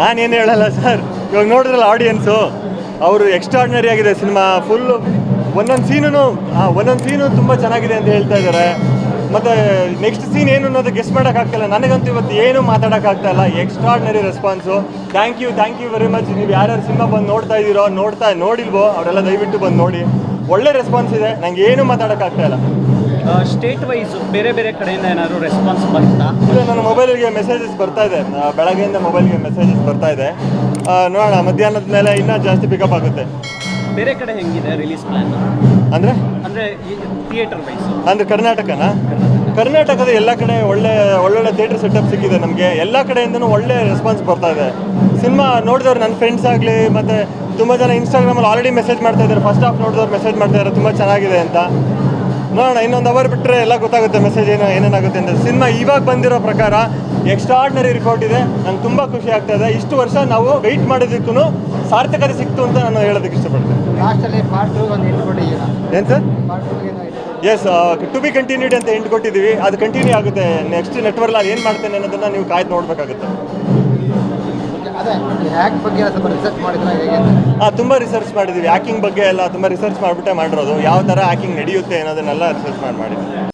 ನಾನೇನು ಹೇಳಲ್ಲ ಸರ್. ಇವಾಗ ನೋಡಿದ್ರಲ್ಲ ಆಡಿಯನ್ಸು ಅವರು ಎಕ್ಸ್ಟ್ರಾರ್ಡಿನರಿ ಆಗಿದೆ ಸಿನಿಮಾ. ಫುಲ್ಲು ಒಂದೊಂದು ಸೀನು ಒಂದೊಂದು ಸೀನು ತುಂಬ ಚೆನ್ನಾಗಿದೆ ಅಂತ ಹೇಳ್ತಾ ಇದ್ದಾರೆ ಮತ್ತು ನೆಕ್ಸ್ಟ್ ಸೀನ್ ಏನು ಅನ್ನೋದು ಗೆಸ್ ಮಾಡೋಕ್ಕಾಗ್ತಿಲ್ಲ ನನಗಂತೂ ಇವತ್ತು ಏನು ಮಾತಾಡೋಕ್ಕಾಗ್ತಾಯಿಲ್ಲ extraordinary response thank you thank you very much ನೀವು ಯಾರ್ಯಾರು ಸಿನಿಮಾ ಬಂದು ನೋಡ್ತಾ ಇದ್ದೀರೋ, ನೋಡ್ತಾ ನೋಡಿಲ್ವೋ, ಅವರೆಲ್ಲ ದಯವಿಟ್ಟು ಬಂದು ನೋಡಿ. ಒಳ್ಳೆ ರೆಸ್ಪಾನ್ಸ್ ಇದೆ. ನನಗೆ ಏನು ಮಾತಾಡೋಕ್ಕಾಗ್ತಾ ಇಲ್ಲ. ಸ್ಟೇಟ್ ವೈಸ್ ಬೇರೆ ಬೇರೆ ಕಡೆಯಿಂದ ಏನಾದ್ರು ರೆಸ್ಪಾನ್ಸ್ ಬಂತಾ? ಇಲ್ಲ ನನ್ನ ಮೊಬೈಲಿಗೆ ಮೆಸೇಜಸ್ ಬರ್ತಾ ಇದೆ. ಬೆಳಗ್ಗೆಯಿಂದ ಮೊಬೈಲ್ಗೆ ಮೆಸೇಜಸ್ ಬರ್ತಾ ಇದೆ. ಆ, ನೋಡೋಣ ಮಧ್ಯಾಹ್ನದ ಮೇಲೆ ಇನ್ನೂ ಜಾಸ್ತಿ ಪಿಕಪ್ ಆಗುತ್ತೆ. ಬೇರೆ ಕಡೆ ಹೆಂಗಿದೆ ರಿಲೀಸ್ ಪ್ಲಾನ್ ಅಂದರೆ? ಅಂದರೆ ಥಿಯೇಟರ್ ವೈಸ್ ಅಂದರೆ ಕರ್ನಾಟಕನ? ಕರ್ನಾಟಕದ ಎಲ್ಲ ಕಡೆ ಒಳ್ಳೆ ಒಳ್ಳೊಳ್ಳೆ ಥಿಯೇಟರ್ ಸೆಟಪ್ ಸಿಕ್ಕಿದೆ ನಮಗೆ. ಎಲ್ಲ ಕಡೆಯಿಂದನೂ ಒಳ್ಳೆ ರೆಸ್ಪಾನ್ಸ್ ಬರ್ತಾ ಇದೆ. ಸಿನಿಮಾ ನೋಡಿದವ್ರು ನನ್ನ ಫ್ರೆಂಡ್ಸ್ ಆಗಲಿ ಮತ್ತು ತುಂಬ ಜನ ಇನ್ಸ್ಟಾಗ್ರಾಮಲ್ಲಿ ಆಲ್ರೆಡಿ ಮೆಸೇಜ್ ಮಾಡ್ತಾ ಇದ್ದಾರೆ. ಫಸ್ಟ್ ಹಾಫ್ ನೋಡಿದವ್ರು ಮೆಸೇಜ್ ಮಾಡ್ತಾ ಇದ್ದಾರೆ. ತುಂಬ ಚೆನ್ನಾಗಿದೆ ಅಂತ. ನೋಡೋಣ ಇನ್ನೊಂದು ಅವರ್ ಬಿಟ್ಟರೆ ಎಲ್ಲ ಗೊತ್ತಾಗುತ್ತೆ ಮೆಸೇಜ್ ಏನು ಏನೇನಾಗುತ್ತೆ ಅಂತ. ಸಿನಿಮಾ ಇವಾಗ ಬಂದಿರೋ ಪ್ರಕಾರ ಎಕ್ಸ್ಟ್ರಾಡ್ನರಿ ರಿಪೋರ್ಟ್ ಇದೆ. ನಂಗೆ ತುಂಬ ಖುಷಿ ಆಗ್ತಾ ಇದೆ. ಇಷ್ಟು ವರ್ಷ ನಾವು ವೆಯ್ಟ್ ಮಾಡೋದಕ್ಕೂ ಸಾರ್ಥಕತೆ ಸಿಕ್ತು ಅಂತ ನಾನು ಹೇಳೋದಕ್ಕೆ ಇಷ್ಟಪಡ್ತೀನಿ. ಏನು sir? Yes to be continued ಅಂತ ಎಂಟು ಕೊಟ್ಟಿದ್ದೀವಿ ಅದು ಕಂಟಿನ್ಯೂ ಆಗುತ್ತೆ. ನೆಕ್ಸ್ಟ್ ನೆಟ್ವರ್ಕ್ ಅಲ್ಲಿ ಏನು ಮಾಡ್ತೇನೆ ಅನ್ನೋದನ್ನ ನೀವು ಕಾಯ್ದು ನೋಡಬೇಕಾಗುತ್ತೆ. ಹ್ಯಾಕ್ ರಿಸರ್ಚ್ ಹಾಂ ತುಂಬ ರಿಸರ್ಚ್ ಮಾಡಿದ್ದೀವಿ ಹ್ಯಾಕಿಂಗ್ ಬಗ್ಗೆ ಎಲ್ಲ ತುಂಬ ರಿಸರ್ಚ್ ಮಾಡಿಬಿಟ್ಟೆ ಮಾಡಿರೋದು. ಯಾವ ಥರ ಹ್ಯಾಕಿಂಗ್ ನಡೆಯುತ್ತೆ ಅನ್ನೋದನ್ನೆಲ್ಲ ರಿಸರ್ಚ್ ಮಾಡಿ ಮಾಡಿದ್ದೀವಿ